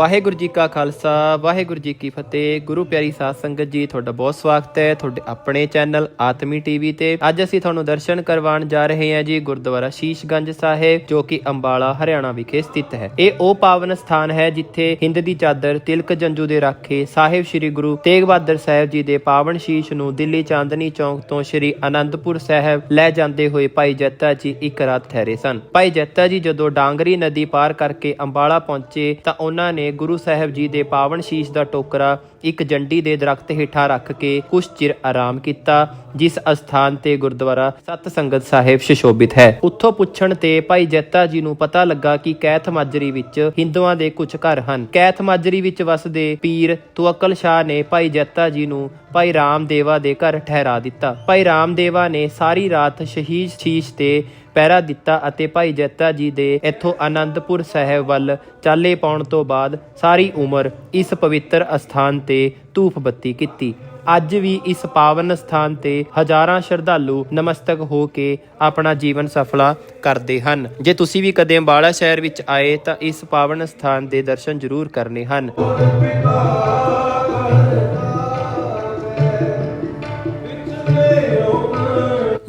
ਵਾਹਿਗੁਰੂ ਜੀ ਕਾ ਖਾਲਸਾ, ਵਾਹਿਗੁਰੂ ਜੀ ਕੀ ਫਤਿਹ। ਗੁਰੂ ਪਿਆਰੀ ਸਾਧ ਸੰਗਤ ਜੀ, ਤੁਹਾਡਾ ਬਹੁਤ ਸਵਾਗਤ ਹੈ ਤੁਹਾਡੇ ਆਪਣੇ ਚੈਨਲ ਆਤਮੀ ਟੀਵੀ ਤੇ। ਅੱਜ ਅਸੀਂ ਤੁਹਾਨੂੰ ਦਰਸ਼ਨ ਕਰਵਾਉਣ ਜਾ ਰਹੇ ਹਾਂ ਜੀ ਗੁਰਦੁਆਰਾ ਸ਼ੀਸ਼ਗੰਜ ਸਾਹਿਬ, ਜੋ ਕਿ ਅੰਬਾਲਾ, ਹਰਿਆਣਾ ਵਿਖੇ ਸਥਿਤ ਹੈ। ਇਹ ਉਹ ਪਾਵਨ ਸਥਾਨ ਹੈ ਜਿੱਥੇ ਹਿੰਦ ਦੀ ਚਾਦਰ ਤਿਲਕ ਜੰਜੂ ਦੇ ਰਾਖੇ ਸਾਹਿਬ ਸ੍ਰੀ ਗੁਰੂ ਤੇਗ ਬਹਾਦਰ ਸਾਹਿਬ ਜੀ ਦੇ ਪਾਵਨ ਸ਼ੀਸ਼ ਨੂੰ ਦਿੱਲੀ ਚਾਂਦਨੀ ਚੌਂਕ ਤੋਂ ਸ੍ਰੀ ਅਨੰਦਪੁਰ ਸਾਹਿਬ ਲੈ ਜਾਂਦੇ ਹੋਏ ਭਾਈ ਜੱਤਾ ਜੀ ਇੱਕ ਰਾਤ ਠਹਿਰੇ ਸਨ। ਭਾਈ ਜੱਤਾ ਜੀ ਜਦੋਂ ਡਾਂਗਰੀ ਨਦੀ ਪਾਰ ਕਰਕੇ ਅੰਬਾਲਾ ਪਹੁੰਚੇ ਤਾਂ ਉਹਨਾਂ ਨੇ ਗੁਰੂ ਸਾਹਿਬ ਜੀ ਦੇ ਪਾਵਨ ਸ਼ੀਸ਼ ਦਾ ਟੋਕਰਾ ਇੱਕ ਜੰਡੀ ਦੇ ਦਰਖਤ ਹੇਠਾਂ ਰੱਖ ਕੇ ਕੁਝ ਚਿਰ ਆਰਾਮ ਕੀਤਾ, ਜਿਸ ਅਸਥਾਨ ਤੇ ਗੁਰਦੁਆਰਾ ਸਤ ਸੰਗਤ ਸਾਹਿਬ ਸ਼ਿਸ਼ੋਭਿਤ ਹੈ। ਉੱਥੋਂ ਪੁੱਛਣ ਤੇ ਭਾਈ ਜੱਤਾ ਜੀ ਨੂੰ ਪਤਾ ਲੱਗਾ ਕਿ ਕੈਥ ਮਾਜਰੀ ਵਿੱਚ ਹਿੰਦੂਆਂ ਦੇ ਕੁਝ ਘਰ ਹਨ। ਕੈਥ ਮਾਜਰੀ ਵਿੱਚ ਵਸਦੇ ਪੀਰ ਤੁਅਕਲ ਸ਼ਾਹ ਨੇ ਭਾਈ ਜੱਤਾ ਜੀ ਨੂੰ ਭਾਈ ਰਾਮਦੇਵਾ ਦੇ ਘਰ ਠਹਿਰਾ ਦਿੱਤਾ। ਭਾਈ ਰਾਮਦੇਵਾ ਨੇ ਸਾਰੀ ਰਾਤ ਸ਼ਹੀਦ ਸ਼ੀਸ਼ ਤੇ ਪਹਿਰਾ ਦਿੱਤਾ ਅਤੇ ਭਾਈ ਜੱਤਾ ਜੀ ਦੇ ਇੱਥੋਂ ਆਨੰਦਪੁਰ ਸਾਹਿਬ ਵੱਲ ਚਾਲੇ ਪਾਉਣ ਤੋਂ ਬਾਅਦ ਸਾਰੀ ਉਮਰ ਇਸ ਪਵਿੱਤਰ ਅਸਥਾਨ ਤੇ ਧੂਫ ਬੱਤੀ ਕੀਤੀ। ਅੱਜ ਵੀ ਇਸ ਪਾਵਨ ਸਥਾਨ ਤੇ ਹਜ਼ਾਰਾਂ ਸ਼ਰਧਾਲੂ ਨਮਸਤਕ ਹੋ ਕੇ ਆਪਣਾ ਜੀਵਨ ਸਫਲਾ ਕਰਦੇ ਹਨ। ਜੇ ਤੁਸੀਂ ਵੀ ਕਦੇ ਅੰਬਾਲਾ ਸ਼ਹਿਰ ਵਿੱਚ ਆਏ ਤਾਂ ਇਸ ਪਾਵਨ ਸਥਾਨ ਦੇ ਦਰਸ਼ਨ ਜ਼ਰੂਰ ਕਰਨੇ ਹਨ।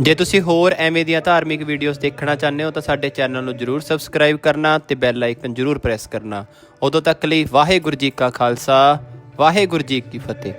ਜੇ ਤੁਸੀਂ ਹੋਰ ਐਵੇਂ ਦੀਆਂ ਧਾਰਮਿਕ ਵੀਡੀਓਜ਼ ਦੇਖਣਾ ਚਾਹੁੰਦੇ ਹੋ ਤਾਂ ਸਾਡੇ ਚੈਨਲ ਨੂੰ ਜਰੂਰ ਸਬਸਕ੍ਰਾਈਬ ਕਰਨਾ ਤੇ ਬੈਲ ਆਈਕਨ ਜਰੂਰ ਪ੍ਰੈਸ ਕਰਨਾ। ਉਦੋਂ ਤੱਕ ਲਈ ਵਾਹਿਗੁਰੂ ਜੀ ਕਾ ਖਾਲਸਾ, ਵਾਹਿਗੁਰੂ ਜੀ ਕੀ ਫਤਿਹ।